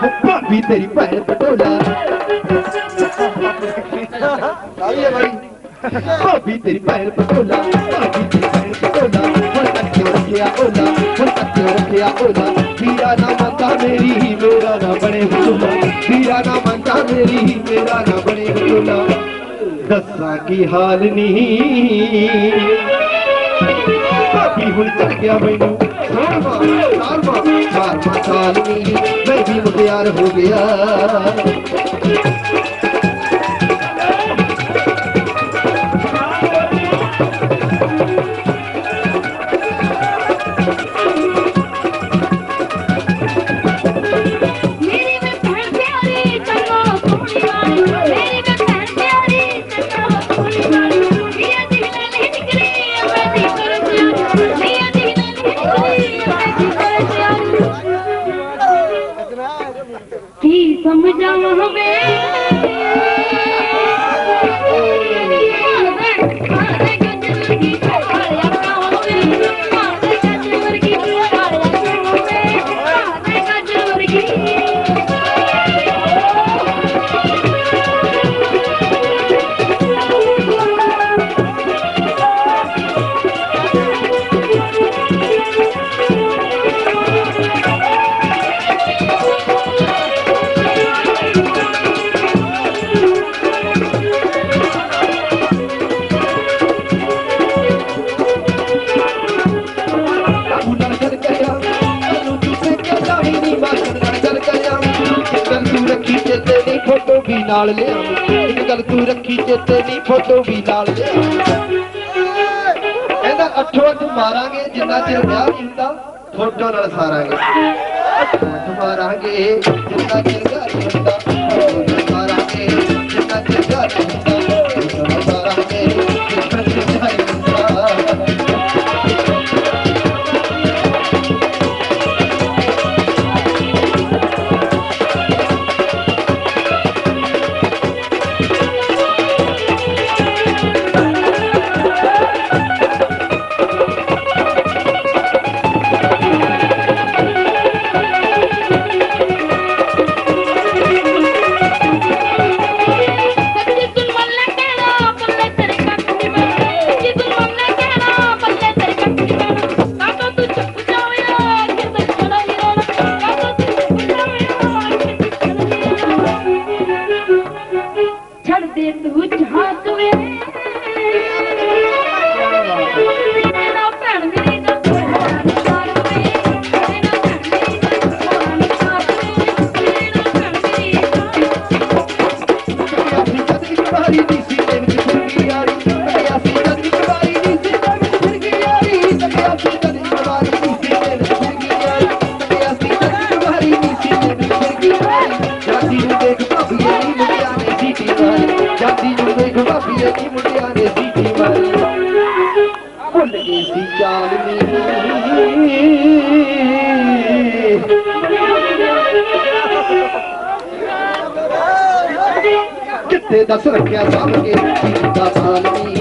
ਭਾਬੀ ਤੇਰੀ ਭੈਣ ਪਟੋਲਾ। ਆਈ ਹੈ ਬਾਈ। ਭਾਬੀ ਤੇਰੀ ਭੈਣ ਪਟੋਲਾ ਭਾਬੀ ਤੇਰੀ ਭੈਣ ਪਟੋਲਾ। ਹੁਣ ਕਿਉਂ ਰੱਖਿਆ ਓਲਾ? ਹੁਣ ਕਿਉਂ ਰੱਖਿਆ ਓਲਾ? ਵੀਰਾ ਨਾ ਮੰਗਾ ਮੇਰੀ ਮੇਰਾ ਨਾ ਬਣੇ ਬਟੋਲਾ ਵੀਰਾ ਨਾ ਮੰਗਾ ਮੇਰੀ ਮੇਰਾ ਨਾ ਬਣੇ ਬਟੋਲਾ ਦੱਸਾਂ ਕੀ ਹਾਲ ਨਹੀਂ ਭਾਬੀ ਹੁਣ ਤੱਕ ਗਿਆ ਮੈਨੂੰ ਸਾਲਵਾ ਸਾਲਵਾ ਸਾਲਵਾ ਸਾਲ ਨਹੀਂ ਮੈਂ ਵੀ ਮੁਟਿਆਰ ਹੋ ਗਿਆ। moving. ਨਾਲ ਲਿਆ। ਇੱਕ ਗੱਲ ਤੂੰ ਰੱਖੀ ਚੇਤੇ ਦੀ ਫੋਟੋ ਵੀ ਨਾਲ ਲਿਆ। ਕਹਿੰਦਾ ਅੱਠੋ ਅੱਠ ਮਾਰਾਂਗੇ, ਜਿੰਨਾ ਚਿਰ ਵਿਆਹ ਨਹੀਂ ਹੁੰਦਾ, ਫੋਟੋ ਨਾਲ ਸਾਰਾਂਗੇ। ਅੱਠੋ ਅੱਠ ਮਾਰਾਂਗੇ, ਜਿੰਨਾ ਚਿਰ ਵਿਆਹ ਨਹੀਂ ਹੁੰਦਾ। ਕਿੱਥੇ ਦੱਸ ਰੱਖਿਆ ਸਭ ਕੇ, ਜੀਵਨ ਦਾ ਹਾਲ ਨਹੀਂ।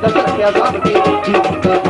ਦੱਸ ਰੱਖਿਆ ਸਭ ਕੇ, ਜੀਵਨ ਦਾ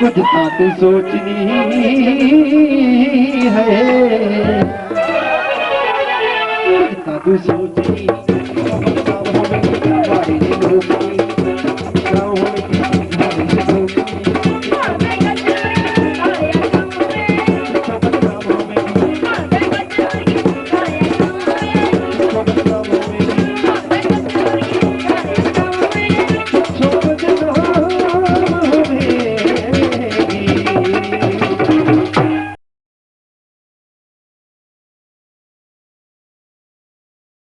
कुछ साथ सोचनी है। कुछ साथ सोचनी है।